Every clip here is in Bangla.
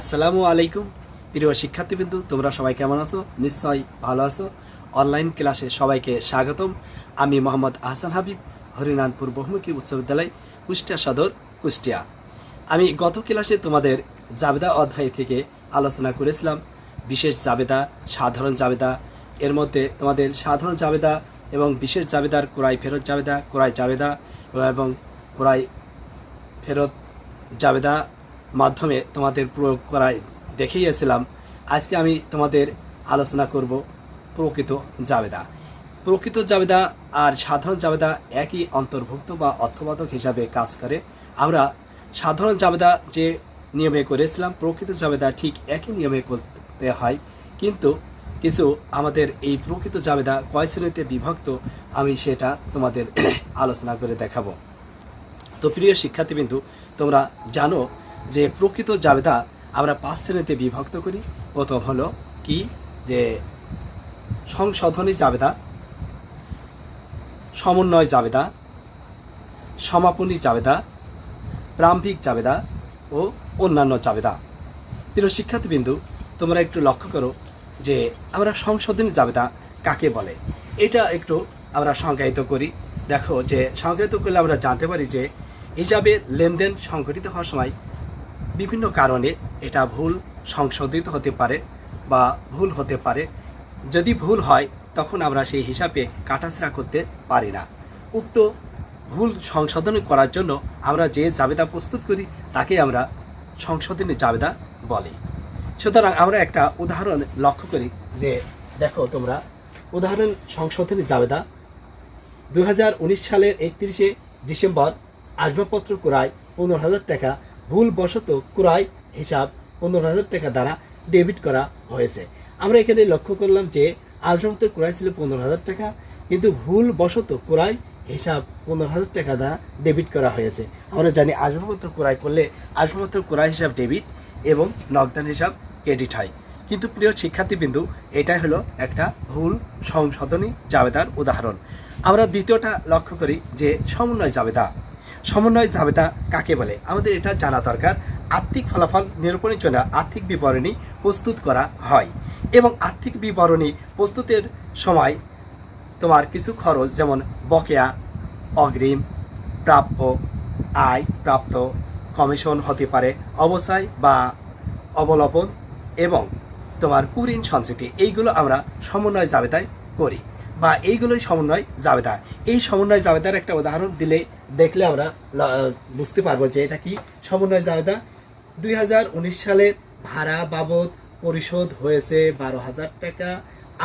আসসালামু আলাইকুম, প্রিয় শিক্ষার্থীবৃন্দু, তোমরা সবাই কেমন আছো? নিশ্চয়ই ভালো আছো। অনলাইন ক্লাসে সবাইকে স্বাগতম। আমি মোহাম্মদ আহসান হাবিব হরিনাথপুর বহুমুখী উচ্চ বিদ্যালয়, কুষ্টিয়া সদর, কুষ্টিয়া। আমি গত ক্লাসে তোমাদের জাবেদা অধ্যায় থেকে আলোচনা করেছিলাম। বিশেষ জাবেদা, সাধারণ জাবেদা। এর মধ্যে তোমাদের সাধারণ জাবেদা এবং বিশেষ জাবেদার কোরাই ফেরত জাবেদা কোরাই জাবেদা এবং কোরাই ফেরত জাবেদা মাধ্যমে তোমাদের প্রয়োগ করায় দেখিয়েছিলাম। আজকে আমি তোমাদের আলোচনা করব প্রকৃত জাবেদা। প্রকৃত জাবেদা আর সাধারণ জাবেদা একই অন্তর্ভুক্ত বা অর্থবাদক হিসাবে কাজ করে। আমরা সাধারণ জাবেদা যে নিয়মে করেছিলাম, প্রকৃত জাবেদা ঠিক একই নিয়মে করতে হয়। কিন্তু কিছু আমাদের এই প্রকৃত জাবেদা কয় শ্রেণীতে বিভক্ত, আমি সেটা তোমাদের আলোচনা করে দেখাবো। তো প্রিয় শিক্ষার্থীবিন্দু, তোমরা জানো যে প্রকৃত জাবেদা আমরা পাঁচ শ্রেণীতে বিভক্ত করি। প্রথম হলো কি? যে সংশোধনী জাবেদা, সমন্বয় জাবেদা, সমাপনী জাবেদা প্রারম্ভিক জাবেদা ও অন্যান্য জাবেদা। প্রিয় শিক্ষার্থীবিন্দু, তোমরা একটু লক্ষ্য করো যে আমরা সংশোধনী জাবেদা কাকে বলে? এটা একটু আমরা সংজ্ঞায়িত করি। দেখো যে সংজ্ঞায়িত করলে আমরা জানতে পারি যে হিসাবে লেনদেন সংঘটিত হওয়ার সময় বিভিন্ন কারণে এটা ভুল সংশোধিত হতে পারে বা ভুল হতে পারে। যদি ভুল হয়, তখন আমরা সেই হিসাবে কাটাছড়া করতে পারি না। উক্ত ভুল সংশোধন করার জন্য আমরা যে জাবেদা প্রস্তুত করি, তাকে আমরা সংশোধনী জাবেদা বলি। সুতরাং আমরা একটা উদাহরণ লক্ষ্য করি যে, দেখো তোমরা, উদাহরণ সংশোধনী জাবেদা দু হাজার উনিশ সালের একত্রিশে ডিসেম্বর আসবাবপত্র ক্রয় পনেরো হাজার টাকা ভুলবশত ক্রয় হিসাব পনেরো হাজার টাকা দ্বারা ডেবিট করা হয়েছে। আমরা এখানে লক্ষ্য করলাম যে আসবাবপত্র ক্রয় ছিল পনেরো হাজার টাকা, কিন্তু ভুলবশত ক্রয় হিসাব পনেরো হাজার টাকা দ্বারা ডেবিট করা হয়েছে। আমরা জানি আসবাবপত্র ক্রয় করলে আসবাবপত্র ক্রয় হিসাব ডেবিট এবং নগদান হিসাব ক্রেডিট হয়। কিন্তু প্রিয় শিক্ষার্থীবিন্দু, এটাই হলো একটা ভুল সংশোধনী জাবেদার উদাহরণ। আমরা দ্বিতীয়টা লক্ষ্য করি যে সমন্বয় জাবেদা। সমন্বয় জাবেদা কাকে বলে? আমাদের এটা জানা দরকার। আর্থিক ফলাফল নিরূপণের জন্য আর্থিক বিবরণী প্রস্তুত করা হয় এবং আর্থিক বিবরণী প্রস্তুতের সময় তোমার কিছু খরচ যেমন বকেয়া, অগ্রিম, প্রাপ্য আয়, প্রাপ্ত কমিশন হতে পারে অবসায় বা অবলম্বন এবং তোমার কুরিন সঞ্চিতি এইগুলো আমরা সমন্বয় জাবেদায় করি বা এইগুলোই সমন্বয় জাবেদা এই সমন্বয় জাবেদার একটা উদাহরণ দিলে দেখলে আমরা বুঝতে পারব যে এটা কি সমন্বয় জাবেদা। দুই সালে ভাড়া বাবদ পরিশোধ হয়েছে বারো হাজার টাকা।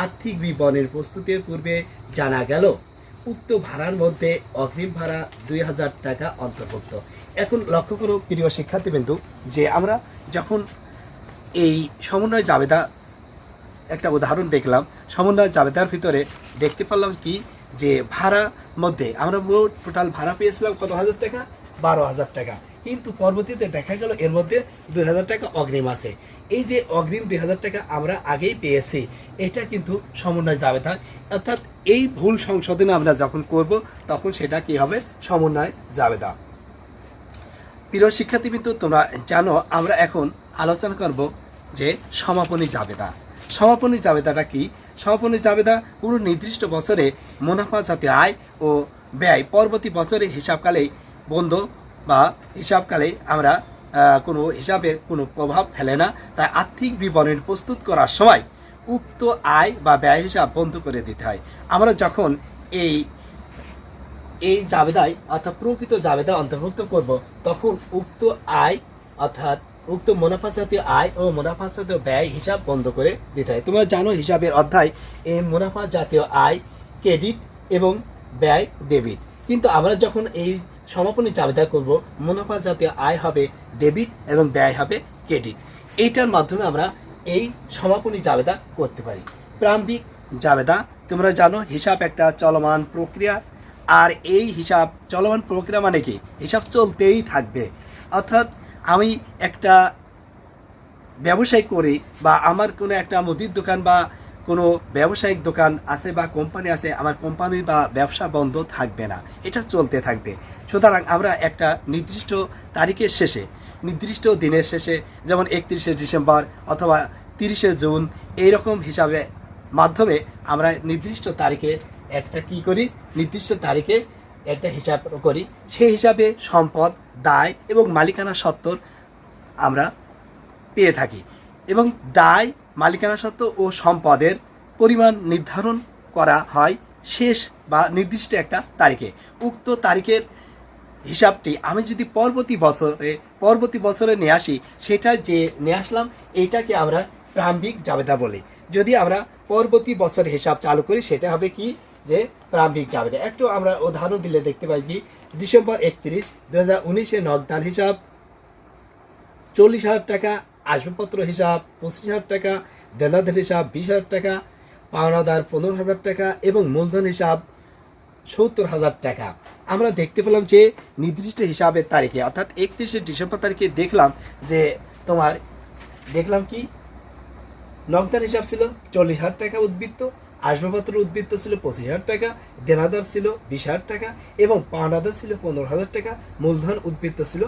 আর্থিক বিবরণের প্রস্তুতির পূর্বে জানা গেল, উক্ত ভাড়ার মধ্যে অগ্রিম ভাড়া দুই হাজার টাকা অন্তর্ভুক্ত। এখন লক্ষ্য করো প্রিয় শিক্ষার্থীবৃন্দু, যে আমরা যখন এই সমন্বয় জাবেদা একটা উদাহরণ দেখলাম, সমন্বয় জাবেদার ভিতরে দেখতে পারলাম কি যে ভাড়া মধ্যে আমরা টোটাল ভাড়া পেয়েছিলাম কত? হাজার টাকা? বারো হাজার টাকা। কিন্তু পরবর্তীতে দেখা গেল এর মধ্যে দুই হাজার টাকা অগ্রিম আছে। এই যে অগ্রিম দুই হাজার টাকা আমরা আগেই পেয়েছি, এটা কিন্তু সমন্বয় জাবেদা অর্থাৎ এই ভুল সংশোধন আমরা যখন করব, তখন সেটা কি হবে? সমন্বয় জাবেদা প্রিয় শিক্ষার্থীবৃন্দ, তোমরা জানো, আমরা এখন আলোচনা করব যে সমাপনী জাবেদা সমাপনী জাবেদাটা কি? সমাপনী জাবেদা কোনো নির্দিষ্ট বছরে মুনাফা জাতীয় আয় ও ব্যয় পরবর্তী বছরে হিসাবকালে বন্ধ বা হিসাবকালে আমরা কোনো হিসাবের কোনো প্রভাব ফেলে না। তাই আর্থিক বিবরণী প্রস্তুত করার সময় উক্ত আয় বা ব্যয় হিসাব বন্ধ করে দিতে হয়। আমরা যখন এই এই জাবেদায় অর্থাৎ প্রকৃত জাবেদা অন্তর্ভুক্ত করব, তখন উক্ত আয় অর্থাৎ উক্ত মুনাফা জাতীয় আয় ও মুনাফা জাতীয় ব্যয় হিসাব বন্ধ করে দিতে হয়। তোমরা জানো হিসাবের অধ্যায় এই মুনাফা জাতীয় আয়, ক্রেডিট এবং ব্যয়, ডেবিট। কিন্তু আমরা যখন এই সমাপনী জাবেদা করব মুনাফা জাতীয় আয় হবে ডেবিট এবং ব্যয় হবে ক্রেডিট। এইটার মাধ্যমে আমরা এই সমাপনী জাবেদা করতে পারি। প্রারম্ভিক জাবেদা তোমরা জানো হিসাব একটা চলমান প্রক্রিয়া। আর এই হিসাব চলমান প্রক্রিয়া মানে কি? হিসাব চলতেই থাকবে। অর্থাৎ আমি একটা ব্যবসায় করি বা আমার কোনো একটা মুদির দোকান বা কোনো ব্যবসায়িক দোকান আছে বা কোম্পানি আছে, আমার কোম্পানি বা ব্যবসা বন্ধ থাকবে না। এটা চলতে থাকবে। সুতরাং আমরা একটা নির্দিষ্ট তারিখের শেষে, নির্দিষ্ট দিনের শেষে, যেমন একত্রিশে ডিসেম্বর অথবা তিরিশে জুন, এইরকম হিসাবে মাধ্যমে আমরা নির্দিষ্ট তারিখে একটা কি করি? নির্দিষ্ট তারিখে একটা হিসাব করি। সেই হিসাবে সম্পদ দায় এবং মালিকানা সত্ত্বর আমরা পেয়ে থাকি এবং দায়, মালিকানা সত্ত্ব ও সম্পদের পরিমাণ নির্ধারণ করা হয় শেষ বা নির্দিষ্ট একটা তারিখে। উক্ত তারিখের হিসাবটি আমি যদি পরবর্তী বছরে পরবর্তী বছরে নিয়ে আসি, সেটা যে নিয়ে আসলাম, এইটাকে আমরা প্রারম্ভিক জাবেদা বলি। যদি আমরা পরবর্তী বছর হিসাব চালু করি, সেটা হবে কি? যে প্রারম্ভিক জাবেদা। একটু আমরা উদাহরণ দিলে দেখতে পাই কি ডিসেম্বর একত্রিশ দু হাজার উনিশে নগদান হিসাব, চল্লিশ হাজার টাকা আসবাবপত্র হিসাব, পঁচিশ হাজার টাকা দেনাদার হিসাব, বিশ হাজার টাকা, পাওনাদার পনেরো হাজার টাকা এবং মূলধন হিসাব সত্তর হাজার টাকা। আমরা দেখতে পেলাম যে নির্দিষ্ট হিসাবের তারিখে, অর্থাৎ একত্রিশে ডিসেম্বর তারিখে দেখলাম যে তোমার, দেখলাম কি? নগদান হিসাব ছিল চল্লিশ হাজার টাকা উদ্বৃত্ত আসবাবপত্র উদ্বৃত্ত ছিল পঁচিশ হাজার টাকা, দেনাদার ছিল বিশ হাজার টাকা এবং পাওনাদার ছিল পনেরো হাজার টাকা, মূলধন উদ্বৃত্ত ছিল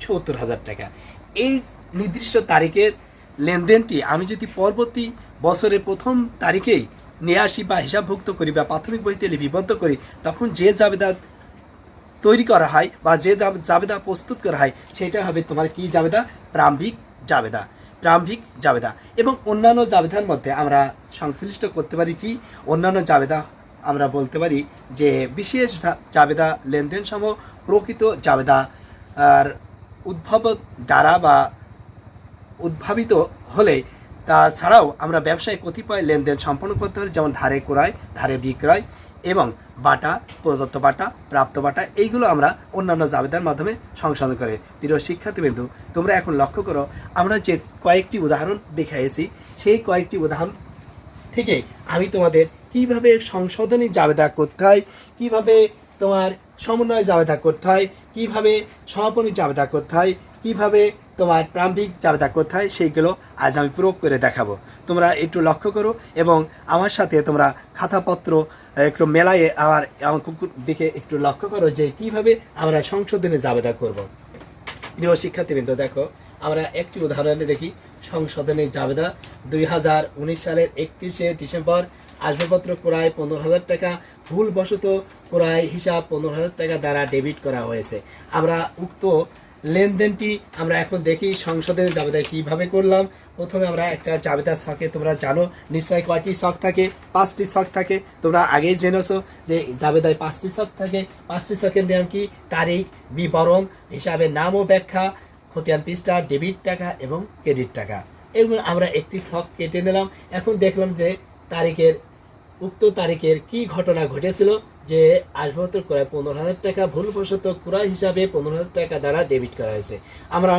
সত্তর হাজার টাকা। এই নির্দিষ্ট তারিখের লেনদেনটি আমি যদি পরবর্তী বছরের প্রথম তারিখেই নিয়ে আসি বা হিসাবভুক্ত করি বা প্রাথমিক বইতে লিপিবদ্ধ করি, তখন যে জাবেদা তৈরি করা হয় বা যে জাব- জাবেদা প্রস্তুত করা হয়, সেটা হবে তোমার কি জাবেদা? প্রারম্ভিক জাবেদা। প্রারম্ভিক জাবেদা এবং অন্যান্য জাবেদার মধ্যে আমরা সংশ্লিষ্ট করতে পারি কি? অন্যান্য জাবেদা আমরা বলতে পারি যে বিশেষ জাবেদা লেনদেন সম প্রকৃত জাবেদা, আর উদ্ভব দ্বারা বা উদ্ভাবিত হলে তাছাড়াও আমরা ব্যবসায় কতিপয় লেনদেন সম্পন্ন করতে পারি, যেমন ধারে ক্রয়, ধারে বিক্রয়। এবং বাটা, প্রদত্ত বাটা, প্রাপ্ত বাটা, এইগুলো আমরা অন্যান্য জাবেদার মাধ্যমে সংশোধন করে। প্রিয় শিক্ষার্থীবৃন্দু, তোমরা এখন লক্ষ্য করো, আমরা যে কয়েকটি উদাহরণ দেখাইছি সেই কয়েকটি উদাহরণ থেকে আমি তোমাদের কীভাবে সংশোধনী জাবেদা করতে হয়, কীভাবে তোমার সমন্বয় জাবেদা করতে হয়, কীভাবে সমাপনী জাবেদা করতে হয়, কীভাবে তোমার প্রারম্ভিক জাবেদা কোথায় সেইগুলো আজ আমি প্রয়োগ করে দেখাবো তোমরা একটু লক্ষ্য করো এবং আমার সাথে তোমরা খাতাপত্র একটু মেলায়ে আমার কুকুর দিকে একটু লক্ষ্য করো যে কীভাবে আমরা সংশোধনে জাবেদা করব। প্রিয় শিক্ষার্থীবৃন্দ, দেখো, আমরা একটি উদাহরণে দেখি সংশোধনী জাবেদা দুই হাজার উনিশ সালের একত্রিশে ডিসেম্বর, আসবাবপত্র ক্রয় পনেরো হাজার টাকা, ভুলবশত ক্রয় হিসাব পনেরো হাজার টাকা দ্বারা ডেবিট করা হয়েছে আমরা উক্ত লেনদেনটি আমরা এখন দেখি সংশোধনী জাবেদায় কীভাবে করলাম। প্রথমে আমরা একটা জাবেদার শখে তোমরা জানো, নিশ্চয় কয়টি শখ থাকে? পাঁচটি শখ থাকে। তোমরা আগেই জেনেছো যে জাবেদায় পাঁচটি শখ থাকে। পাঁচটি শখের নাম কি? তারিখ, বিবরণ হিসাবে নাম ও ব্যাখ্যা, খতিয়ান পৃষ্ঠা, ডেবিট টাকা এবং ক্রেডিট টাকা। এগুলো আমরা একটি শখ কেটে নিলাম। এখন দেখলাম যে তারিখের, উক্ত তারিখের কি ঘটনা ঘটেছিল। যে আসবাবপত্র ক্রয় পনেরো হাজার টাকা ভুলবশত ক্রয় হিসাবে পনেরো হাজার টাকা দ্বারা ডেবিট করা হয়েছে। আমরা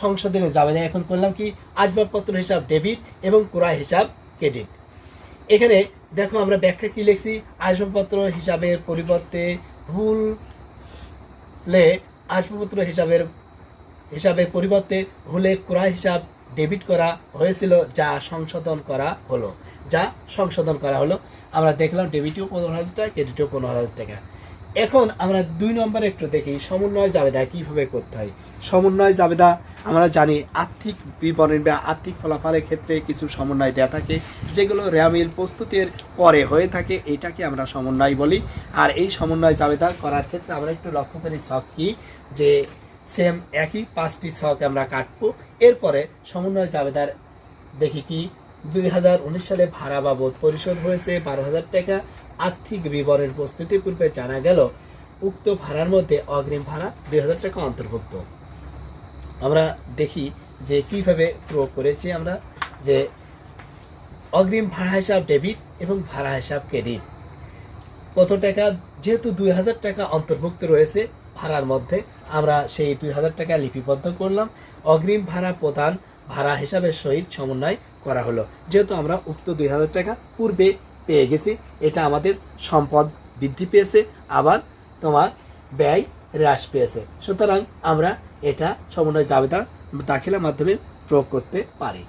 সংশোধনে যাবে না, এখন করলাম কি? আসবাবপত্র হিসাব ডেবিট এবং ক্রয় হিসাব ক্রেডিট এখানে দেখো আমরা ব্যাখ্যা কি লিখছি? আসবাবপত্র হিসাবের পরিবর্তে ভুল লে আসবাবপত্র হিসাবের হিসাবের পরিবর্তে ভুলে ক্রয় হিসাব ডেবিট করা হয়েছিল, যা সংশোধন করা হলো। যা সংশোধন করা হলো। আমরা দেখলাম ডেবিটিও পনেরো হাজার টাকা ক্রেডিটিও পনেরো হাজার টাকা। এখন আমরা দুই নম্বরে একটু দেখি, সমন্বয় জাবেদা কীভাবে করতে হয়। সমন্বয় জাবেদা, আমরা জানি আর্থিক বিবরণ বা আর্থিক ফলাফলের ক্ষেত্রে কিছু সমন্বয় দেওয়া থাকে, যেগুলো র্যামিল প্রস্তুতের পরে হয়ে থাকে, এটাকে আমরা সমন্বয় বলি। আর এই সমন্বয় জাবেদা করার ক্ষেত্রে আমরা একটু লক্ষ্য করি, ছক কি? যে সেম একই পাঁচটি ছক আমরা কাটবো। এরপরে সমন্বয় জাবেদার দেখি কি, দুই হাজার উনিশ সালে ভাড়া বাবদ পরিশোধ হয়েছে বারো হাজার টাকা। আর্থিক বিবরণের প্রস্তুতি পূর্বে জানা গেল, উক্ত ভাড়ার মধ্যে অগ্রিম ভাড়া দুই হাজার টাকা অন্তর্ভুক্ত। আমরা দেখি যে কীভাবে প্রয়োগ করেছি আমরা, যে অগ্রিম ভাড়া হিসাব ডেবিট এবং ভাড়া হিসাব ক্রেডিট। কত টাকা? যেহেতু দুই হাজার টাকা অন্তর্ভুক্ত রয়েছে ভাড়ার মধ্যে আমরা সেই দুই হাজার টাকা লিপিবদ্ধ করলাম। অগ্রিম ভাড়া প্রদান, ভাড়া হিসাবের সহিত সমন্বয় করা হলো। যেহেতু আমরা উক্ত দুই হাজার টাকা পূর্বে পেয়ে গেছি, এটা আমাদের সম্পদ বৃদ্ধি পেয়েছে, আবার তোমার ব্যয় হ্রাস পেয়েছে। সুতরাং আমরা এটা সমন্বয় জাবেদা দাখিলার মাধ্যমে প্রয়োগ করতে পারি।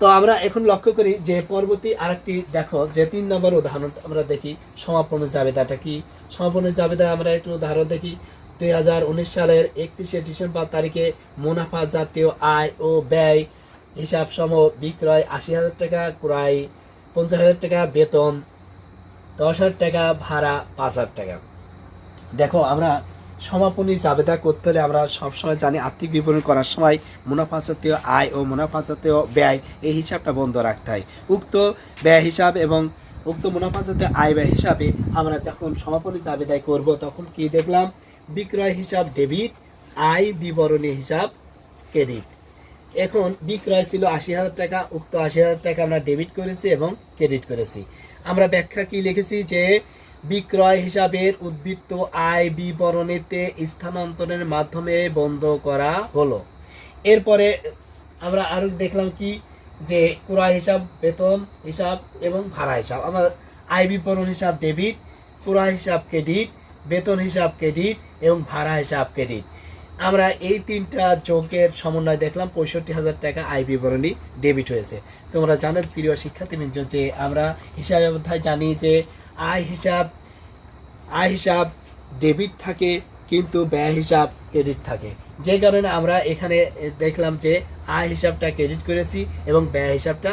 তো আমরা এখন লক্ষ্য করি যে পরবর্তী আরেকটি দেখো, যে তিন নম্বর উদাহরণ আমরা দেখি। সমাপনের জাবেদাটা কি? সমাপনের জাবেদা আমরা একটু উদাহরণ দেখি। দুই হাজার উনিশ সালের একত্রিশে ডিসেম্বর তারিখে মুনাফা জাতীয় আয় ও ব্যয় হিসাব সম বিক্রয় আশি হাজার টাকা, ক্রয় পঞ্চাশ হাজার টাকা, বেতন দশ হাজার টাকা, ভাড়া পাঁচ হাজার টাকা। দেখো, আমরা সমাপনী জাবেদা করতে হলে আমরা সবসময় জানি আর্থিক বিবরণ করার সময় মুনাফা জাতীয় আয় ও মুনাফা জাতীয় ব্যয় এই হিসাবটা বন্ধ রাখতে হয়। উক্ত ব্যয় হিসাব এবং উক্ত মুনাফা জাতীয় আয় ব্যয় হিসাবে আমরা যখন সমাপনী জাবেদায় করব তখন কি দেখলাম? বিক্রয় হিসাব ডেবিট, আয় বিবরণী হিসাব ক্রেডিট। এখন বিক্রয় ছিল আশি হাজার টাকা, উক্ত আশি হাজার টাকা আমরা ডেবিট করেছি এবং ক্রেডিট করেছি। আমরা ব্যাখ্যা কি লিখেছি যে বিক্রয় হিসাবের উদ্বৃত্ত আয় বিবরণীতে স্থানান্তরের মাধ্যমে বন্ধ করা হলো। এরপরে আমরা আরও দেখলাম কি যে ক্রয় হিসাব, বেতন হিসাব এবং ভাড়া হিসাব। আমরা আয় বিবরণ হিসাব ডেবিট, ক্রয় হিসাব ক্রেডিট বেতন হিসাব ক্রেডিট এবং ভাড়া হিসাব ক্রেডিট আমরা এই তিনটা যোগের সমন্বয় দেখলাম, পঁয়ষট্টি হাজার টাকা আয় বিবরণী ডেবিট হয়েছে। তোমরা জানো, প্রিয় শিক্ষার্থীবৃন্দ যে আমরা হিসাব অধ্যায় জানি যে আয় হিসাব আয় হিসাব ডেবিট থাকে, কিন্তু ব্যয় হিসাব ক্রেডিট থাকে। যে কারণে আমরা এখানে দেখলাম যে আয় হিসাবটা ক্রেডিট করেছি এবং ব্যয় হিসাবটা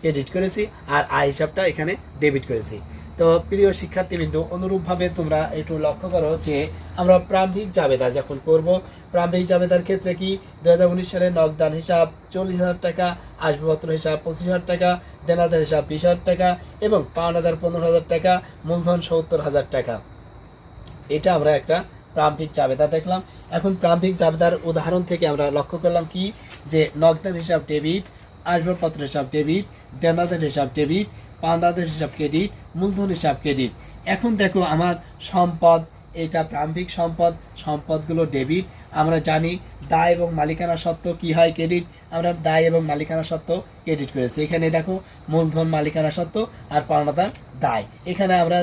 ক্রেডিট করেছি, আর আয় হিসাবটা এখানে ডেবিট করেছি। তো প্রিয় শিক্ষার্থীবৃন্দ, অনুরূপভাবে তোমরা একটু লক্ষ্য করো যে আমরা প্রারম্ভিক জাবেদা যখন করব, প্রারম্ভিক জাবেদার ক্ষেত্রে কি? দু হাজার উনিশ সালে নগদান হিসাব, চল্লিশ হাজার টাকা, আসবাবপত্র হিসাব, পঁচিশ হাজার টাকা, দেনাদার হিসাব, বিশ হাজার টাকা এবং পাওনাদার পনেরো হাজার টাকা, মূলধন সত্তর হাজার টাকা। এটা আমরা একটা প্রারম্ভিক জাবেদা দেখলাম। এখন প্রারম্ভিক জাবেদার উদাহরণ থেকে আমরা লক্ষ্য করলাম কি? যে নগদান হিসাব, ডেবিট আসবাবপত্র হিসাব ডেবিট দেনাদের হিসাব ডেবিট পান্দাদের হিসাব ক্রেডিট, মূলধন হিসাব ক্রেডিট। এখন দেখো আমার সম্পদ, এটা প্রারম্ভিক সম্পদ, সম্পদগুলো ডেবিট। আমরা জানি দায় এবং মালিকানা সত্ত্ব কি হয় ক্রেডিট? আমরা দায় এবং মালিকানা সত্ত্ব ক্রেডিট করেছি। এখানে দেখো মূলধন, মালিকানা সত্ত্ব আর পাওনাদার দায়। এখানে আমরা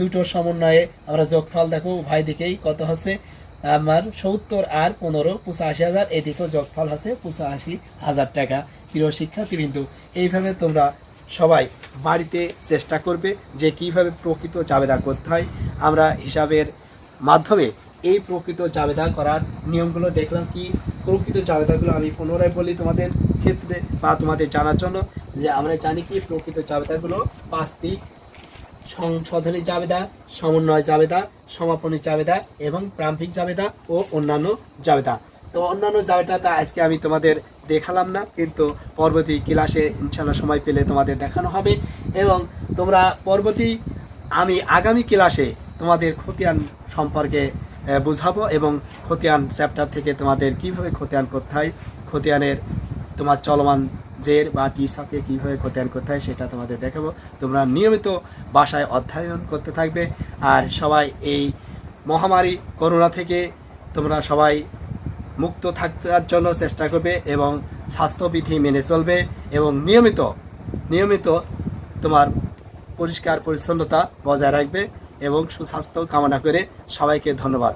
দুটো সমন্বয়ে আমরা যোগফল দেখো, উভয় দিকেই কত হচ্ছে? আমার সত্তর আর পনেরো, পঁচাশি হাজার, এদিকেও যোগফল হচ্ছে পঁচাশি হাজার টাকা। প্রিয় শিক্ষার্থীবৃন্দ, এইভাবে তোমরা সবাই বাড়িতে চেষ্টা করবে যে কীভাবে প্রকৃত চাবেদা করতে হয়। আমরা হিসাবের মাধ্যমে এই প্রকৃত চাবেদা করার নিয়মগুলো দেখলাম কি? প্রকৃত চাবেদাগুলো আমি পুনরায় বলি তোমাদের ক্ষেত্রে বা তোমাদের জানার জন্য যে আমরা জানি কি প্রকৃত চাবেদাগুলো পাঁচটি সংশোধনী জাবেদা, সমন্বয় জাবেদা, সমাপনী জাবেদা এবং প্রারম্ভিক জাবেদা ও অন্যান্য জাবেদা। তো অন্যান্য জাবেদাটা আজকে আমি তোমাদের দেখালাম না, কিন্তু পরবর্তী ক্লাসে ইনশাল্লাহ সময় পেলে তোমাদের দেখানো হবে এবং তোমরা পরবর্তী আমি আগামী ক্লাসে তোমাদের খতিয়ান সম্পর্কে বুঝাবো এবং খতিয়ান চ্যাপ্টার থেকে তোমাদের কীভাবে খতিয়ান করতে হয়, খতিয়ানের তোমার চলমান জের বা টিসাকে কীভাবে করতে হয় সেটা তোমাদের দেখাবো। তোমরা নিয়মিত বাসায় অধ্যয়ন করতে থাকবে। আর সবাই এই মহামারী করোনা থেকে তোমরা সবাই মুক্ত থাকার জন্য চেষ্টা করবে এবং স্বাস্থ্যবিধি মেনে চলবে এবং নিয়মিত নিয়মিত তোমার পরিষ্কার পরিচ্ছন্নতা বজায় রাখবে এবং সুস্বাস্থ্য কামনা করে সবাইকে ধন্যবাদ।